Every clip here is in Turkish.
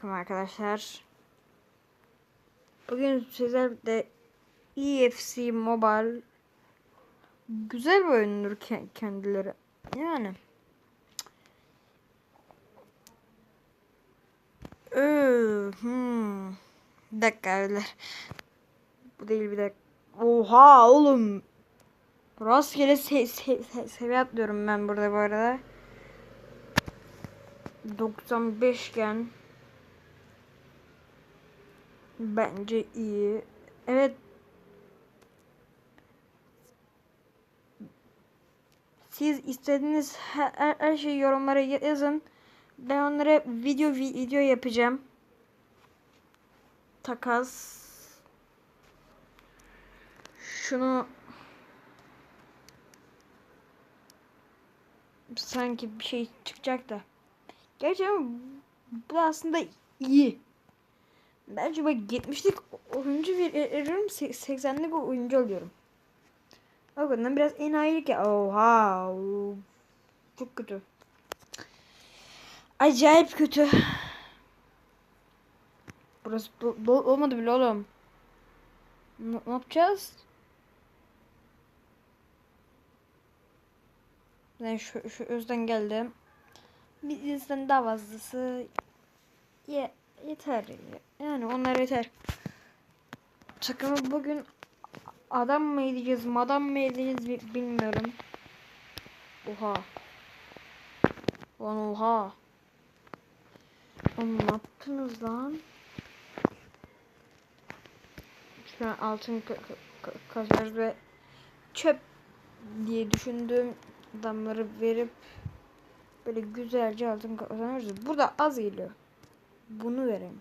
Selamünaleyküm arkadaşlar. Bugün sizlerle EFC Mobile güzel bir oyundur ke- kendileri. Yani. Ee, hmm. Bir dakika beyler. Bu değil bir dakika. Oha oğlum. Rastgele se se se seviye atlıyorum ben burada bu arada. 95 gen bence iyi. Evet. Siz istediğiniz her, her, şeyi yorumlara yazın. Ben onlara video video yapacağım. Takas. Şunu sanki bir şey çıkacak da. Gerçekten bu aslında iyi. Bence bak 70'lik oyuncu veriyorum 80'lik oyuncu alıyorum. Kadar biraz enayilik ya. Oha. Çok kötü. Acayip kötü. Burası bu, bu olmadı bile oğlum. Ne, ne yapacağız? Ben şu, şu özden geldim. Bizden daha fazlası ye, yeter. Yani onlar yeter. Takımı bugün adam mı edeceğiz, madam mı edeceğiz bi- bilmiyorum. Oha. Lan oha. Oğlum ne yaptınız lan? Şu an altın ka- ka- ka- kasarız ve çöp diye düşündüğüm adamları verip böyle güzelce altın kazanırız. Burada az geliyor. Bunu verelim.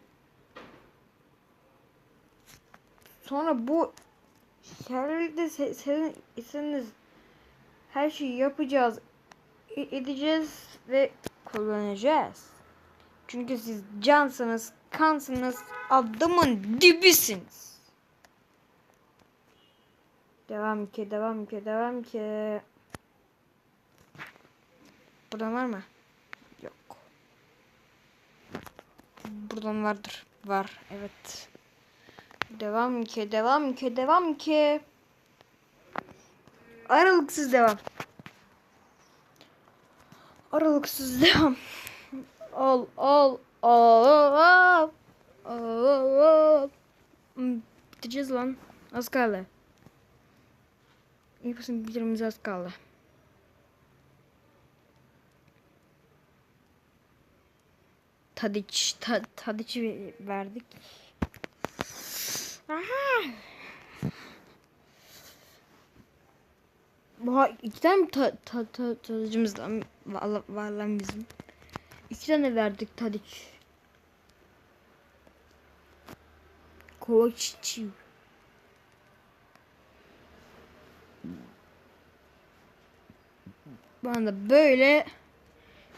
Sonra bu herhalde se- sizin istediğiniz her şeyi yapacağız, edeceğiz ve kullanacağız. Çünkü siz cansınız, kansınız, adamın dibisiniz. Devam ki, devam ki, devam ki. Buradan var mı? Yok. Buradan vardır. Var. Evet. Devam ki, devam ki, devam ki. Aralıksız devam. Aralıksız devam. Al, al, al, al, Biteceğiz lan. Az kaldı. İyi misin bitirimiz az kaldı. Tadiç, ta, Tadiç'i verdik. Aha. Bu iki tane ta, ta, ta, lan var, var lan bizim. İki tane verdik Tadiç. Kovaççı. Bu anda böyle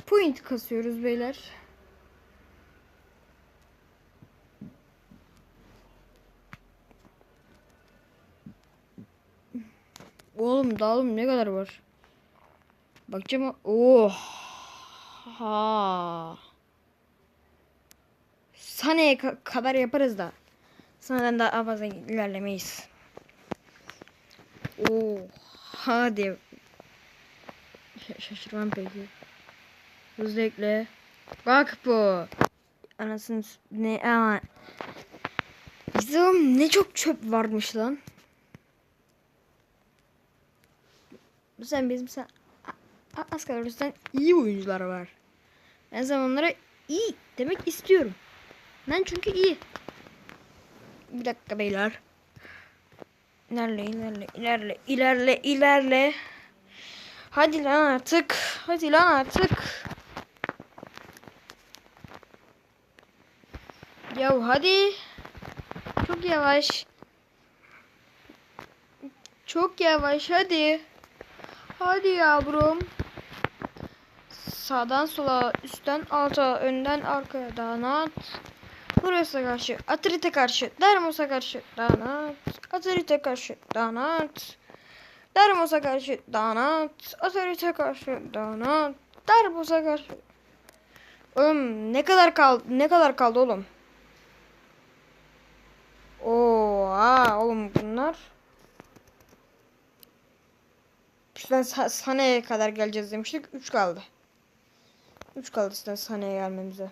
point kasıyoruz beyler. Oğlum dağılım ne kadar var? Bakacağım. Oha. Saniyeye ka- kadar yaparız da. Sonradan daha fazla ilerlemeyiz. Oha diye. Şaşırmam peki. Hızlı ekle. Bak bu. Anasını ne ama. Bizim ne çok çöp varmış lan. Sen bizim sen A- az kalırsan iyi oyuncular var. Ben zamanlara iyi demek istiyorum. Ben çünkü iyi. Bir dakika beyler. İlerle ilerle ilerle ilerle ilerle. Hadi lan artık. Hadi lan artık. Ya hadi. Çok yavaş. Çok yavaş hadi. Hadi yavrum. Sağdan sola, üstten alta, önden arkaya dağınat. Burası karşı, Atrit'e karşı, Dermos'a karşı dağınat. Atrit'e karşı dağınat. Dermos'a karşı dağınat. Atrit'e karşı dağınat. Dermos'a karşı Oğlum ne kadar kaldı? Ne kadar kaldı oğlum? Oo, aa, oğlum bunlar. Sa- Sane'ye kadar geleceğiz demiştik. 3 kaldı. 3 kaldı sizden Sane'ye gelmemize.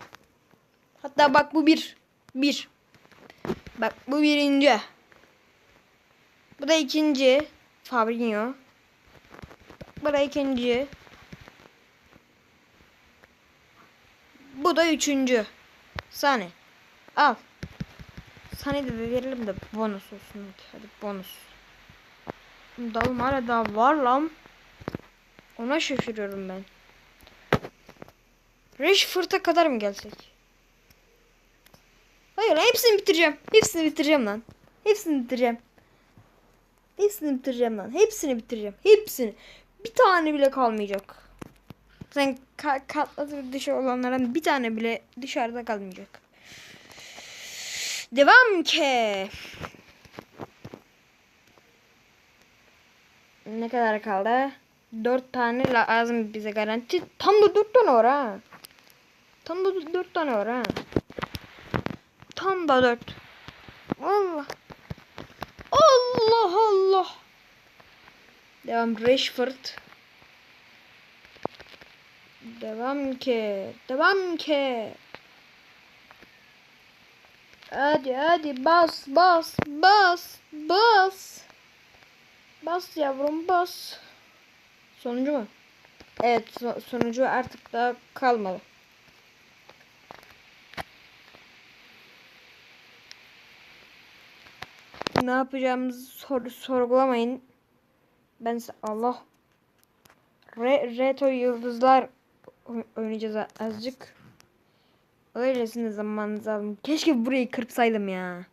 Hatta bak bu bir. Bir. Bak bu birinci. Bu da ikinci. Fabrinho. Bu da ikinci. Bu da üçüncü. Sani. Al. Sani de verelim de bonus olsun. Hadi bonus. Dalım hala daha var lan. Ona şaşırıyorum ben. Rashford'a kadar mı gelsek? Hayır hepsini bitireceğim. Hepsini bitireceğim lan. Hepsini bitireceğim. Hepsini bitireceğim lan. Hepsini bitireceğim. Hepsini. Bir tane bile kalmayacak. Sen ka katladı dışı olanlardan bir tane bile dışarıda kalmayacak. Devam ki. Ne kadar kaldı? Dört tane lazım bize garanti. Tam da dört tane var ha. Tam da dört tane var ha. Tam da dört. Allah. Allah Allah. Devam Rashford. Devam ki. Devam ki. Hadi hadi bas bas bas bas. Bas yavrum bas. Sonucu mu? Evet so- sonucu artık daha kalmadı. Ne yapacağımızı sor sorgulamayın. Ben Allah. Re Reto yıldızlar oy- oynayacağız azıcık. Öylesine zamanınızı alın. Keşke burayı kırpsaydım ya.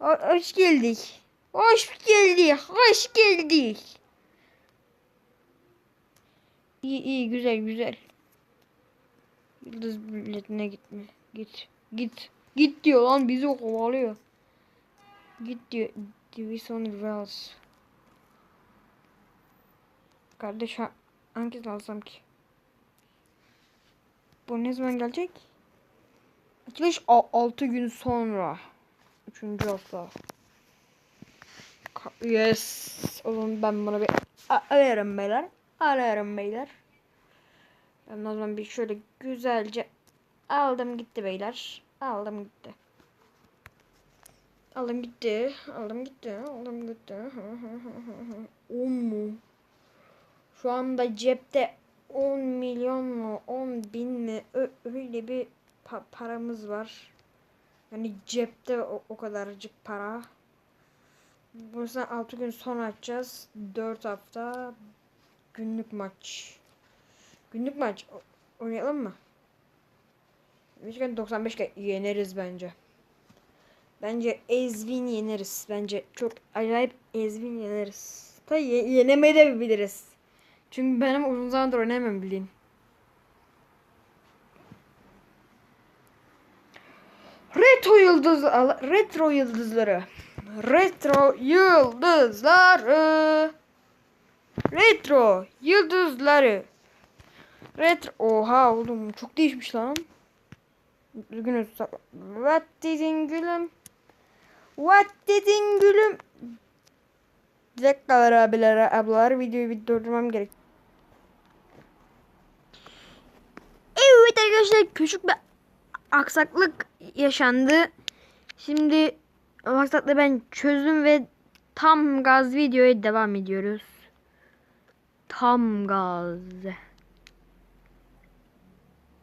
Ho- hoş geldik. Hoş geldik. Hoş geldik. İyi iyi güzel güzel. Yıldız milletine gitme. Git. Git. Git diyor lan bizi kovalıyor. Git diyor. Division Rivals. Kardeş ha hangisini alsam ki? Bu ne zaman gelecek? Açılış 6 gün sonra. 3. hafta. Yes. Oğlum ben bunu bir a- alıyorum beyler. Alıyorum beyler. Ben o zaman bir şöyle güzelce aldım gitti beyler. Aldım gitti. Aldım gitti. Aldım gitti. Aldım gitti. 10 mu? Şu anda cepte 10 milyon mu 10 bin mi öyle bir pa- paramız var. Yani cepte o, o kadarcık para. Bunu sen 6 gün sonra açacağız. 4 hafta günlük maç. Günlük maç oynayalım mı? Michigan 95 ke- yeneriz bence. Bence Ezvin yeneriz. Bence çok acayip Ezvin yeneriz. Ta ye- yenemeyi de biliriz. Çünkü benim uzun zamandır oynayamam bildiğin. Retro yıldız retro yıldızları. Retro yıldızları. Retro yıldızları. Retro oha oğlum çok değişmiş lan. Düzgün. What dedin gülüm? What dedin gülüm? Bir dakikalar abiler ablalar videoyu bir durdurmam gerek. Evet arkadaşlar küçük bir aksaklık yaşandı. Şimdi o aksaklığı ben çözdüm ve tam gaz videoya devam ediyoruz. Tam gaz.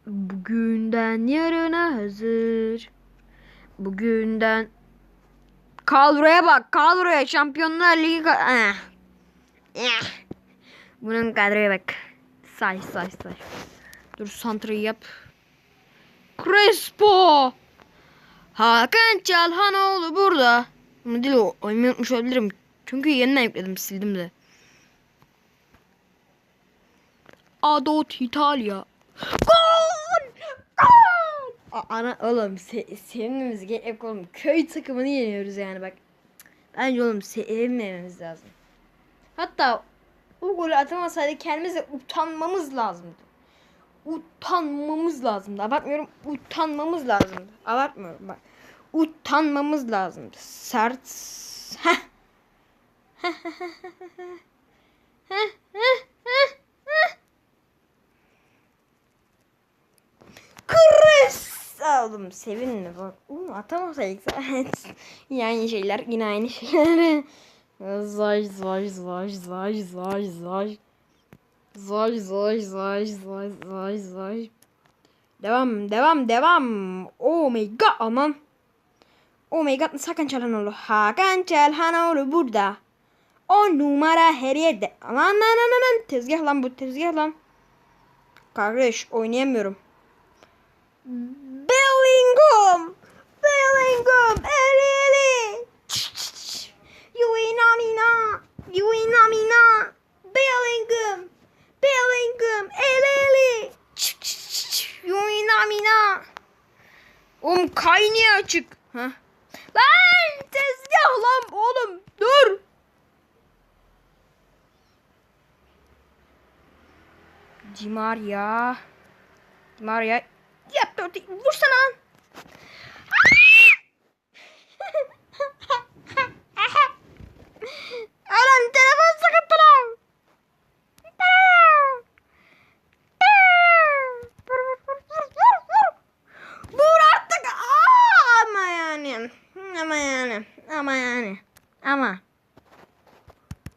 Bugünden yarına hazır. Bugünden Kadroya bak kadroya Şampiyonlar Ligi ka- eh. Eh. Bunun kadroya bak. Say say say. Dur santrayı yap. Crespo. Hakan Çalhanoğlu burada. Bunu değil o. Oyunu unutmuş olabilirim. Çünkü yeniden yükledim sildim de. Adot İtalya. Gol! Gol! A- Ana oğlum se sevinmemiz gerek oğlum. Köy takımını yeniyoruz yani bak. Bence oğlum sevinmememiz lazım. Hatta o golü atamasaydı kendimize utanmamız lazımdı. utanmamız lazımdı. Abartmıyorum. Utanmamız lazımdı. Abartmıyorum bak. Utanmamız lazımdı. Sert. Heh. Kırız. Oğlum sevinme bak. Oğlum atamasaydık aynı şeyler. Yine aynı şeyler. Zaj zaj zaj zaj zaj zaj. Zaj zaj zaj zaj zaj zaj. Devam devam devam. Oh my god aman. Oh my god Hakan Çalhanoğlu. Hakan Çalhanoğlu burada. On numara her yerde. Aman aman aman. Tezgah lan bu tezgah lan. Kardeş oynayamıyorum. Bellingham. Bellingham. Eli eli. Yuinamina. Yuinamina. Bellingham. Bellingham. Eli eli. Yuinamina. Oğlum kaynıyor açık. Ha? Lan tezgah lan oğlum dur. Di Maria. Di Maria. Yap dört. Vursana lan. Alan telefon sıkıntı lan. Vur artık. Aa, ama yani. Ama yani. Ama yani. Ama.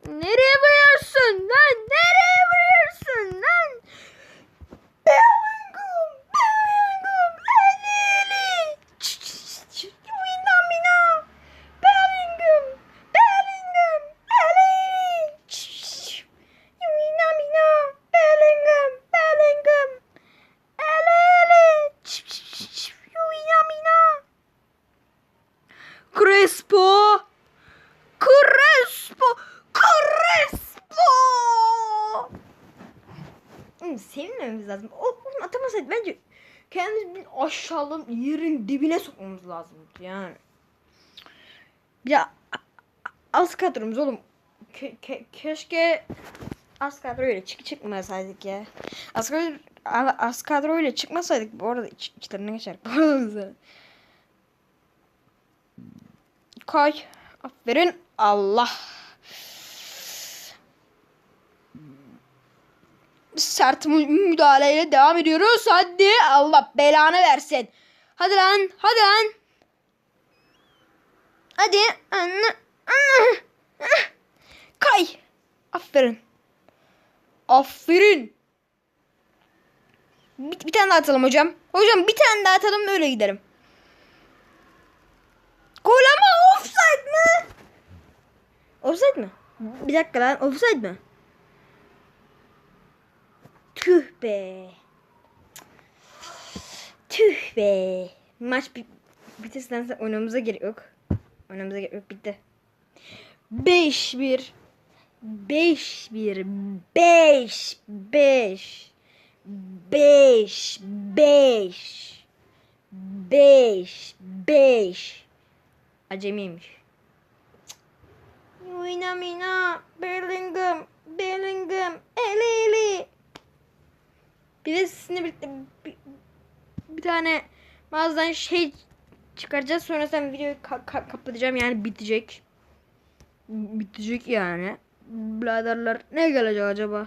Nereye vuruyorsun lan? Nereye vuruyorsun lan? Bellingham. Bellingham. Elili. Winamina. Bellingham. Bellingham. Elili. Winamina. Bellingham. Bellingham. Elili. Winamina. Crespo. Crespo. Crespo. Oğlum sevinmemiz lazım. O, oğlum atamasaydı bence aşağılığın yerin dibine sokmamız lazım yani. Ya az kadromuz oğlum. Ke- ke- keşke az kadroyla çık çıkmasaydık ya. Az kadro az kadroyla çıkmasaydık bu arada iç, içlerinden geçer. Bu arada. Koy. Aferin. Allah. Sert mü- müdahaleyle devam ediyoruz. Hadi Allah belanı versin. Hadi lan. Hadi lan. Hadi. Anne. Anne. Kay. Aferin. Aferin. Bir, bir tane daha atalım hocam. Hocam bir tane daha atalım öyle gidelim. Gol ama offside mi? Offside mi? Bir dakika lan offside mi? Tüh be. Tüh be. Maç bi bitirsinden sonra oynamamıza gerek yok. Oynamamıza gerek yok bitti. 5-1 5-1 5 5 5 5 5 5 Acemiymiş. Oynamina Bellingham Bellingham Eli eli bir de sizinle birlikte bir, bir tane mağazadan şey çıkaracağız. Sonra sen videoyu ka- ka- kapatacağım. Yani bitecek. Bitecek yani. Biraderler ne gelecek acaba?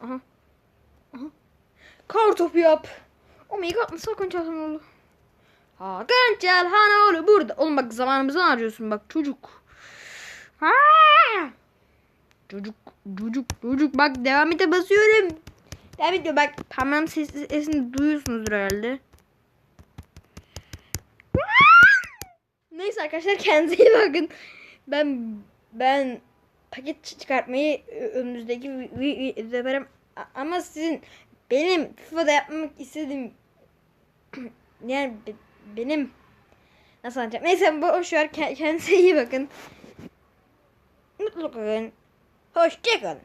Aha. Aha. Kar yap. Oh my god nasıl Hakan Çalhanoğlu? Hakan Çalhanoğlu burada. Oğlum bak zamanımızı harcıyorsun bak çocuk. Ha! Çocuk, çocuk, çocuk. Bak devam ete basıyorum. Devam ediyor. Bak ses, sesini duyuyorsunuzdur herhalde. Neyse arkadaşlar kendinize iyi bakın. Ben ben paket çıkartmayı önümüzdeki yaparım. Ama sizin benim FIFA'da yapmak istediğim yani be- benim nasıl anlatacağım? Neyse boş ver. Ke- Kendinize iyi bakın. Mutlu kalın. Hoşçakalın.